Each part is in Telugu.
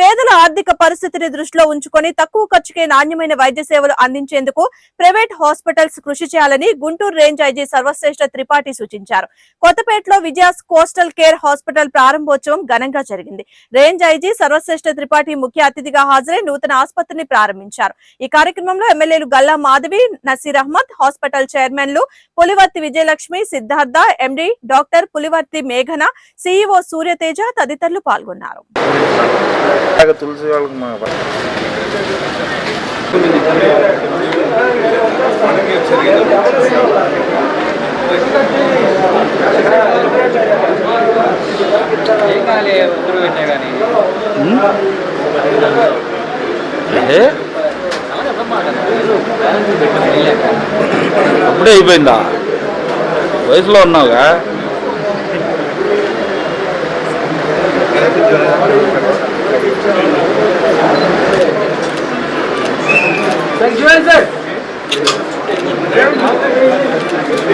పేదల ఆర్థిక పరిస్థితిని దృష్టిలో ఉంచుకొని తక్కువ ఖర్చుకే నాణ్యమైన వైద్య సేవలు అందించేందుకు ప్రైవేట్ హాస్పిటల్స్ కృషి చేయాలని గుంటూరు రేంజ్ ఐజీ సర్వశ్రేష్ఠ త్రిపాఠి సూచించారు. కొత్తపేటలో విజయాస్ కోస్టల్ కేర్ హాస్పిటల్ ప్రారంభోత్సవం ఘనంగా జరిగింది. రేంజ్ ఐజీ సర్వశ్రేష్ఠ త్రిపాఠి ముఖ్య అతిథిగా హాజరై నూతన ఆసుపత్రిని ప్రారంభించారు. ఈ కార్యక్రమంలో ఎమ్మెల్యేలు గల్లా మాధవి నసీర్ అహ్మద్ హాస్పిటల్ చైర్మన్లు పులివర్తి విజయలక్ష్మి సిద్ధార్థ ఎండి డాక్టర్ పులివర్తి మేఘన సిఇఓ సూర్యతేజ తదితరులు పాల్గొన్నారు. తులసి వాళ్ళకి మా అప్పుడే అయిపోయిందా? వయసులో ఉన్నావుగా?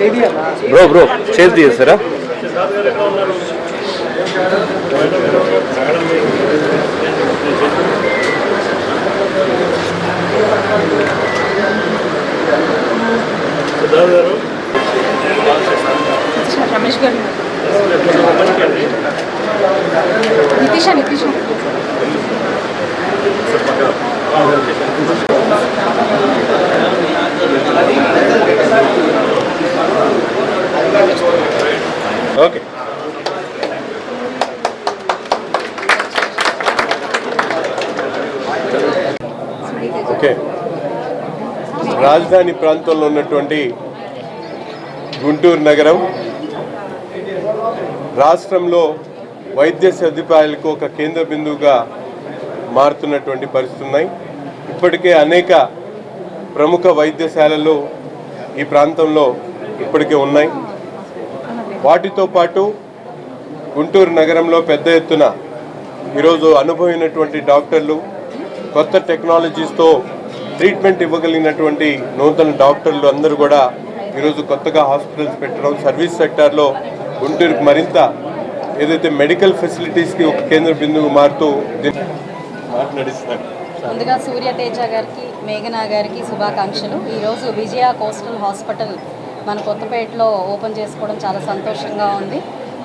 బ్రో బ్రో చేసి తీసారా రమేష్ గారు నితీష నితీష. ఓకే. రాజధాని ప్రాంతంలో ఉన్నటువంటి గుంటూరు నగరం రాష్ట్రంలో వైద్య సదుపాయాలకు ఒక కేంద్ర బిందువుగా మారుతున్నటువంటి పరిస్థితులు ఉన్నాయి. ఇప్పటికే అనేక ప్రముఖ వైద్యశాలలు ఈ ప్రాంతంలో ఇప్పటికే ఉన్నాయి. వాటితో పాటు గుంటూరు నగరంలో పెద్ద ఎత్తున ఈరోజు అనుభవమైనటువంటి డాక్టర్లు కొత్త టెక్నాలజీస్తో ట్రీట్మెంట్ ఇవ్వగలిగినటువంటి నూతన డాక్టర్లు అందరూ కూడా ఈరోజు కొత్తగా హాస్పిటల్స్ పెట్టడం సర్వీస్ సెక్టార్లో గుంటూరుకు మరింత ఏదైతే మెడికల్ ఫెసిలిటీస్కి ఒక కేంద్ర బిందువు మారుతూ దీన్ని మాట్లాడిస్తారు ముందుగా సూర్యతేజ గారికి మేఘనా గారికి శుభాకాంక్షలు. ఈరోజు విజయ కోస్టల్ హాస్పిటల్ మన కొత్తపేటలో ఓపెన్ చేసుకోవడం చాలా సంతోషంగా ఉంది.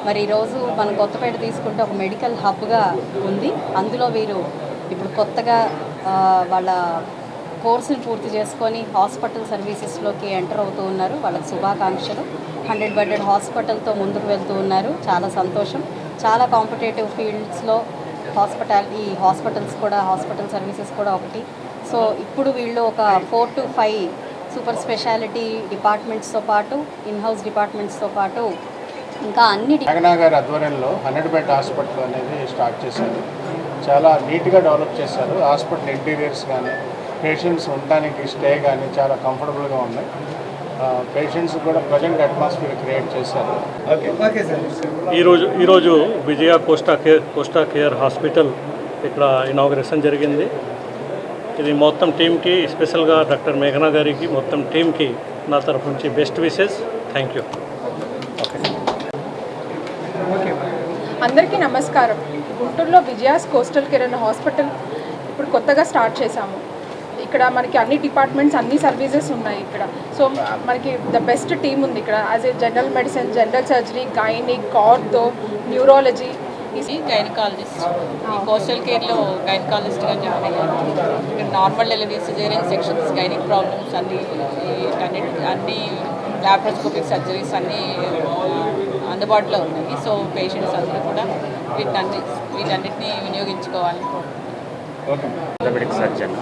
మరి ఈరోజు మన కొత్తపేట తీసుకుంటే ఒక మెడికల్ హబ్గా ఉంది. అందులో వీరు ఇప్పుడు కొత్తగా వాళ్ళ కోర్సును పూర్తి చేసుకొని హాస్పిటల్ సర్వీసెస్లోకి ఎంటర్ అవుతూ ఉన్నారు. వాళ్ళకి శుభాకాంక్షలు. హండ్రెడ్ బెడెడ్ హాస్పిటల్తో ముందుకు వెళ్తూ ఉన్నారు. చాలా సంతోషం. చాలా కాంపిటేటివ్ ఫీల్డ్స్లో హాస్పిటాలిటీ హాస్పిటల్స్ కూడా హాస్పిటల్ సర్వీసెస్ కూడా ఒకటి. సో ఇప్పుడు వీళ్ళు ఒక four to five super speciality డిపార్ట్మెంట్స్తో పాటు ఇన్ హౌస్ డిపార్ట్మెంట్స్తో పాటు ఇంకా అన్ని డి- గారి ఆధ్వర్యంలో హండ్రెడ్ బెడ్ హాస్పిటల్ అనేది స్టార్ట్ చేశారు. చాలా నీట్గా డెవలప్ చేశారు. హాస్పిటల్ ఇంటీరియర్స్ కానీ పేషెంట్స్ ఉండడానికి స్టే కానీ చాలా కంఫర్టబుల్గా ఉన్నాయి. పేషెంట్స్ కూడా ప్రజెంట్ అట్మాస్ఫియర్ క్రియేట్ చేశారు. ఈరోజు ఈరోజు Vijaya coastal care coastal care hospital ఇక్కడ ఇనాగ్రేషన్ జరిగింది. ఇది మొత్తం టీంకి స్పెషల్గా డాక్టర్ మేఘనా గారికి మొత్తం టీంకి నా తరఫు నుంచి బెస్ట్ విషెస్. Thank you. అందరికీ నమస్కారం. గుంటూరులో విజయాస్ కోస్టల్ కేర్ అనే హాస్పిటల్ ఇప్పుడు కొత్తగా స్టార్ట్ చేశాము. ఇక్కడ మనకి అన్ని డిపార్ట్మెంట్స్ అన్ని సర్వీసెస్ ఉన్నాయి ఇక్కడ. సో మనకి ద బెస్ట్ టీమ్ ఉంది ఇక్కడ. As a general medicine general surgery gynaec కార్తో neurology ఈ గైనకాలజిస్ట్ ఈ కోస్టల్ కేర్లో గైనకాలజిస్ట్గా జాయిన్ అయ్యాను. ఇక్కడ normal delivery caesarean sections gynaec problems అన్ని అన్ని అన్ని లాప్రోస్కోపిక్ సర్జరీస్ అన్నీ అందుబాటులో ఉన్నాయి. సో పేషెంట్స్ అందరూ కూడా వీటన్ని వీటన్నిటిని వినియోగించుకోవాలి. Orthopaedic surgeon.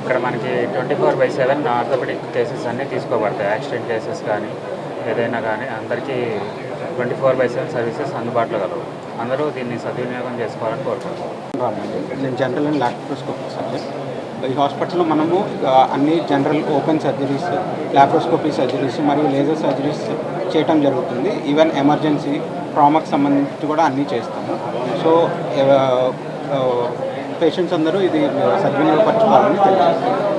ఇక్కడ మనకి twenty four by seven orthopaedic cases అన్నీ తీసుకోబడతాయి. యాక్సిడెంట్ కేసెస్ కానీ ఏదైనా కానీ అందరికీ twenty four by seven services అందుబాటులో కలవు అందరూ దీన్ని సద్వినియోగం చేసుకోవాలని కోరుకుంటున్నాం. రామండి నేను జనరల్ అండ్ లాప్రోస్కోపీ సర్జన్ ఈ హాస్పిటల్లో మనము అన్ని general open surgeries laparoscopy surgeries మరియు లేజర్ సర్జరీస్ చేయటం జరుగుతుంది. ఈవెన్ ఎమర్జెన్సీ ట్రామాకి సంబంధించి కూడా అన్నీ చేస్తాము. సో పేషెంట్స్ అందరూ ఇది సద్వినియోగపరచుకోవాలని తెలియజేస్తాను